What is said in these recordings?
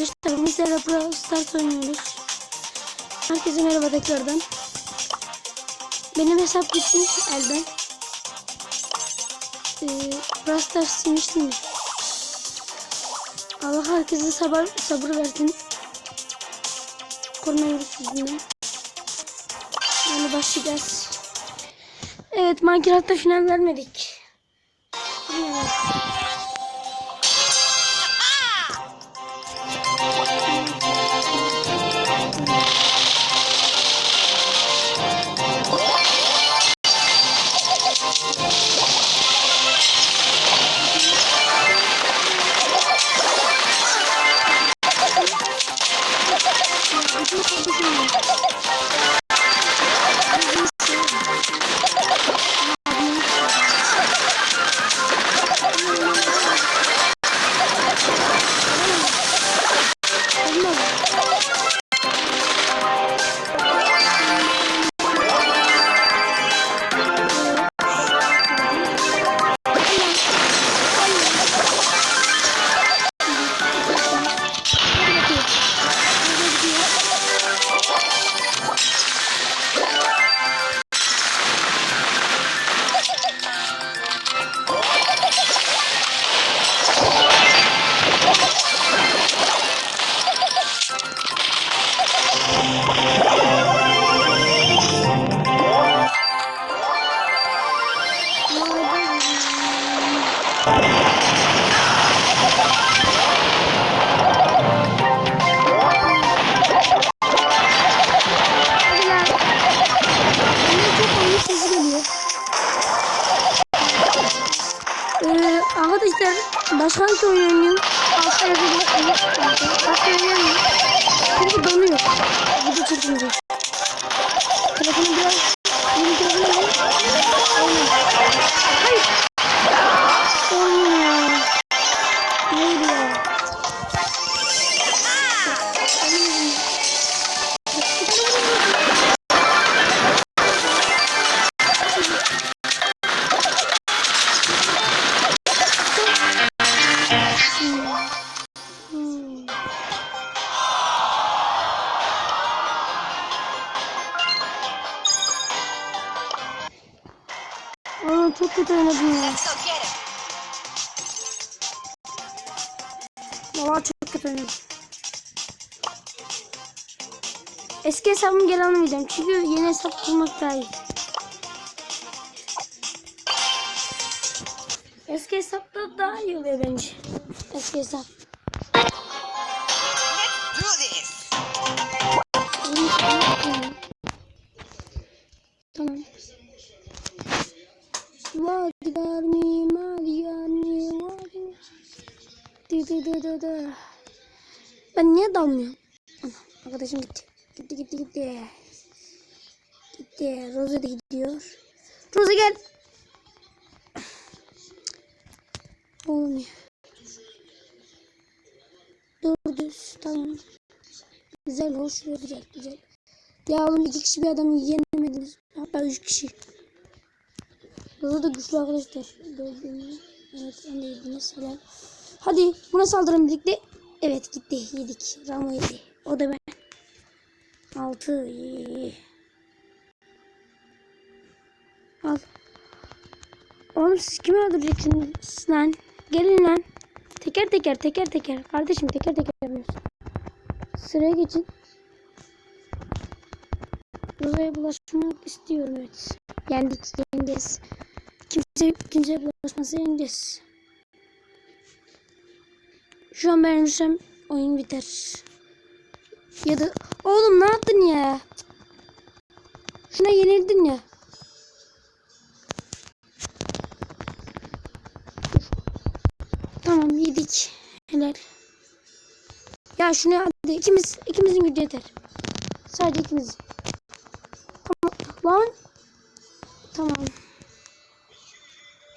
Arkadaşlar bugün sizlerle Brawl Stars oynuyoruz. Herkese merhaba tekrardan. Benim hesap gitti elden. Ee, Brawl Stars silmiştim. Allah herkese sabır, sabır versin. Koronavirüs yüzünden. Yani başlayacağız. Evet Minecraft'ta final vermedik. Final Hadi Oynadım ya. Valla çok kötü oynadım. Eski hesabımı geri almayacağım. Çünkü yeni hesap kurmak daha iyi. Eski hesapta daha iyi oluyor bence. Eski hesap. Dı dı dı dı. Ben niye dalmıyorum? Ana, arkadaşım gitti. Gitti gitti gitti. Gitti. Roza da gidiyor. Roza gel. Olmuyor. Dur düz. Tamam. Güzel, hoş güzel, güzel. Ya oğlum iki kişi bir adamı yenemediniz. Hatta üç kişi. Roza da güçlü arkadaşlar. Gördüğünüz. Evet, en de yediniz. Helal. Hadi buna saldırın birlikte. Evet gitti. Yedik. Ramo yedi. O da ben. Altı. Al. Oğlum siz kimi öldüreceksiniz lan? Gelin lan. Teker teker teker teker. Kardeşim teker teker yapıyorsun. Sıraya geçin. Roza'ya bulaşmak istiyorum evet. Yendik yeneceğiz. Kimse kimseye bulaşması yeneceğiz. Şu an ben ölürsem oyun biter. Ya da oğlum ne yaptın ya? Şuna yenildin ya. Tamam yedik. Helal. Ya şunu hadi ikimiz ikimizin gücü yeter. Sadece ikimiz. Tamam. Lan. Tamam.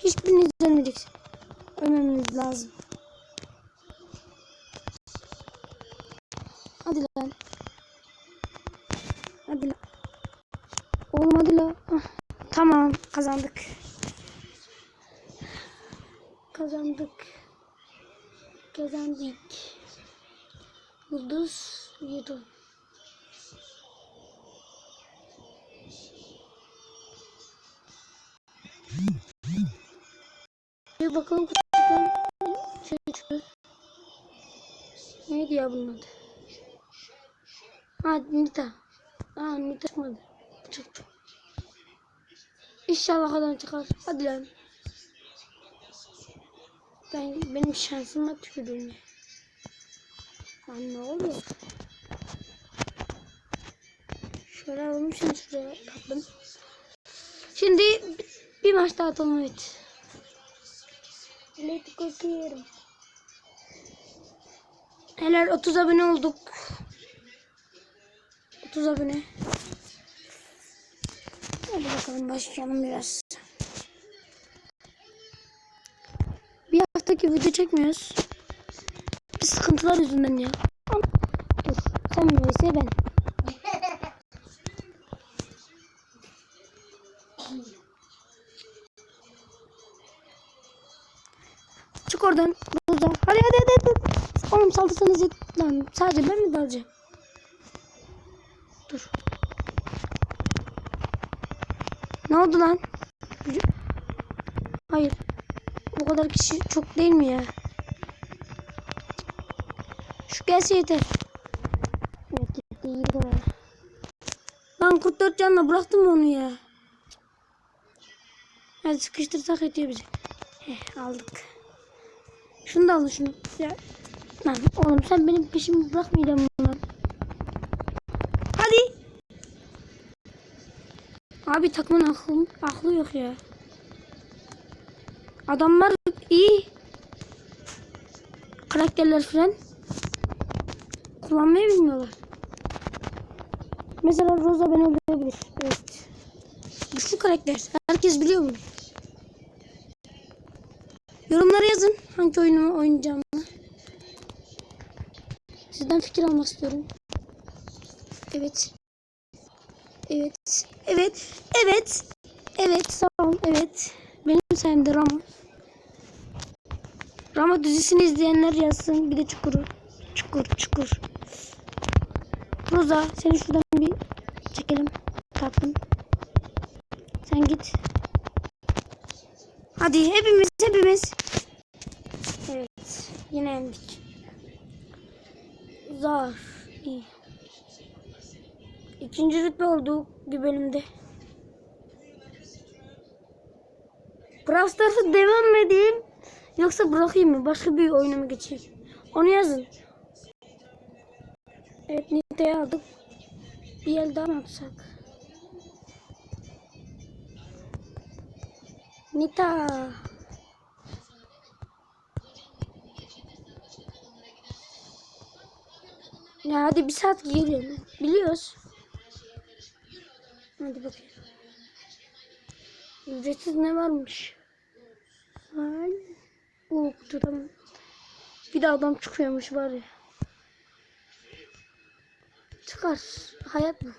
Hiçbiriniz ölmeyeceksin. Ölmemeniz lazım. Hadi lan. Hadi lan. Oğlum lan. Ah, Tamam kazandık. Kazandık. Kazandık. Yıldız yedi. Bir bakalım kutudan şey çıkıyor. Neydi ya bunun adı? Ha Nita. Ha Nita çıkmadı. Çıktı. İnşallah adam çıkar. Hadi lan. Ben, benim şansıma tükürdüm ya. Lan ne oluyor? Şöyle şimdi şuraya tatlım. Şimdi bir maç daha atalım evet. Let's go. Helal 30 abone olduk. 30 abone. Hadi bakalım başlayalım biraz. Bir haftaki video çekmiyoruz. Bir sıkıntılar yüzünden ya. Dur. Sen vs ben. Çık oradan. Burada. Hadi hadi hadi. hadi. Oğlum saldırsanız yet- lan sadece ben mi dalacağım? Dur. Ne oldu lan? Hayır. Bu kadar kişi çok değil mi ya? Şu gelse yeter. Evet gitti iyi oraya. Lan 44 canla bıraktım onu ya. Hadi sıkıştırsak yetiyor bize. Heh, aldık. Şunu da alın şunu. Ya. Lan oğlum sen benim peşimi bırakmayacaksın bunlar. Hadi. Abi takımın aklı, aklı yok ya. Adamlar iyi. Karakterler falan. Kullanmayı bilmiyorlar. Mesela Rosa beni öldürebilir. Evet. Güçlü karakter. Herkes biliyor bunu. Yorumlara yazın hangi oyunumu oynayacağımı. Sizden fikir almak istiyorum. Evet. Evet. Evet. Evet. Evet. Ol. Evet. Benim sayemde Rama. Rama dizisini izleyenler yazsın. Bir de Çukur'u. Çukur. Çukur. Roza seni şuradan bir çekelim. Tatlım. Sen git. Hadi hepimiz hepimiz. Evet. Yine yendik. Zar. İyi. İkinci rütbe olduk bir bölümde. Brawl Stars'a devam mı edeyim? Yoksa bırakayım mı? Başka bir oyuna mı geçeyim? Onu yazın. Evet Nita'yı aldık. Bir el daha mı atsak? Nita. Ya hadi bir saat geliyorum. Biliyoruz. Hadi bakayım. Ücretsiz ne varmış? Var. Oo kutu tamam. Bir de adam çıkıyormuş var ya. Çıkar. Hayat mı?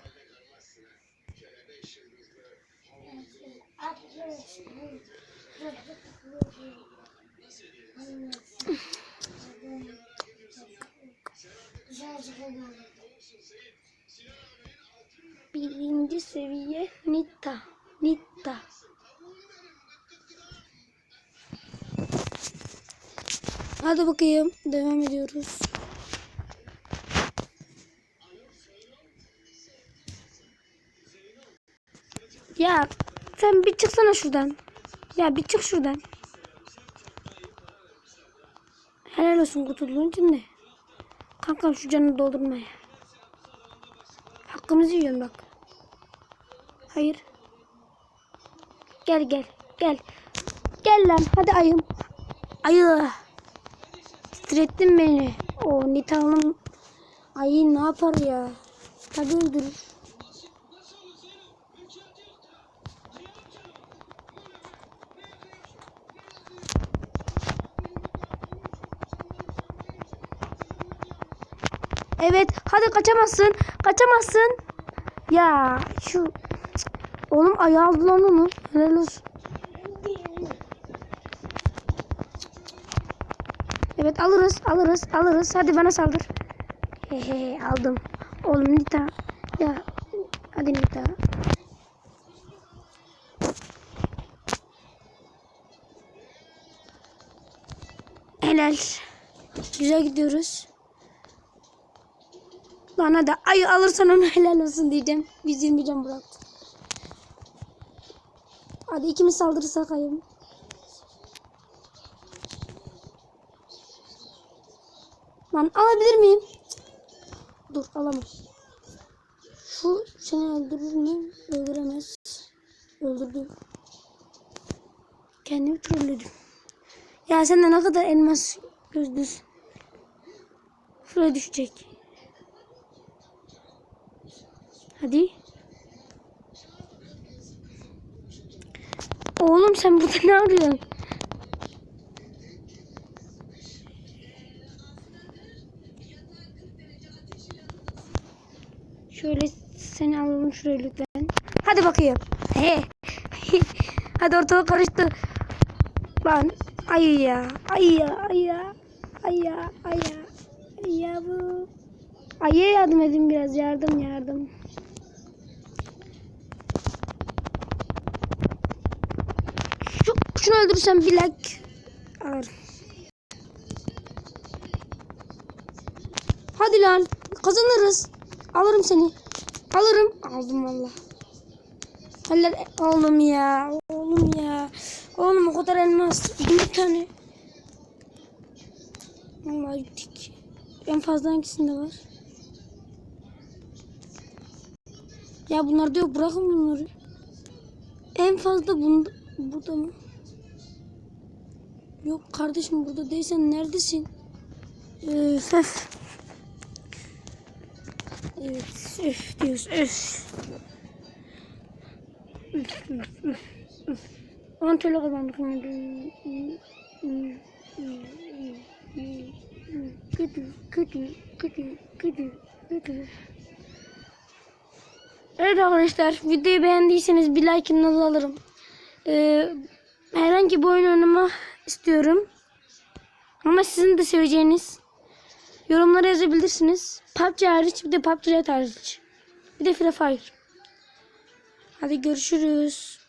Birinci seviye Nita. Nita. Hadi bakayım. Devam ediyoruz. Ya sen bir çıksana şuradan. Ya bir çık şuradan. Helal olsun kurtulduğun için de. Kankam şu canını doldurma ya. Hakkımızı yiyorsun bak. Hayır. Gel gel gel. Gel lan hadi ayım. Ayı. Titrettin beni. O Nita'nın ayı ne yapar ya? Tabii öldürür. Evet, hadi kaçamazsın. Kaçamazsın. Ya şu. Oğlum ayağı aldı lan onu. Helal olsun. Evet alırız, alırız, alırız. Hadi bana saldır. He he he aldım. Oğlum Nita. Ya hadi Nita. Helal. Güzel gidiyoruz. Lan hadi ay alırsan onu helal olsun diyeceğim. 120 can bıraktı. Hadi ikimiz saldırırsak ayım. Lan alabilir miyim? Dur alamam. Şu seni öldürür mü? Öldüremez. Öldürdü. Kendimi trolledim. Ya sen de ne kadar elmas gözlüsün. Şuraya düşecek. Hadi. Oğlum sen burada ne arıyorsun? Şöyle seni alalım şuraya lütfen. Hadi bakayım. He. Hadi ortalık karıştı. Lan ayı ya. Ayı ya. Ayı ya. Ayı ya. Ayı ya. Ayı ya bu. Ayıya yardım edin biraz. Yardım yardım. Şu, şunu öldürürsem bir like alırım. Hadi lan kazanırız. Alırım seni. Alırım. Aldım valla. Haller oğlum ya. Oğlum ya. Oğlum o kadar elmas. Bir tane. Vallahi gittik. En fazla hangisinde var? Ya bunlar diyor bırakın bunları. En fazla bunda, burada mı? Yok kardeşim burada değilsen neredesin? Öf öf. Evet öf diyoruz öf. Üf, üf, üf, üf. On TL kazandık. Kötü, kötü, kötü, kötü, kötü. Evet arkadaşlar videoyu beğendiyseniz bir like'ınızı alırım. Ee, herhangi bir oyun oynama istiyorum. Ama sizin de seveceğiniz yorumlara yazabilirsiniz. PUBG hariç bir de PUBG Red hariç. Bir de Free Fire. Hadi görüşürüz.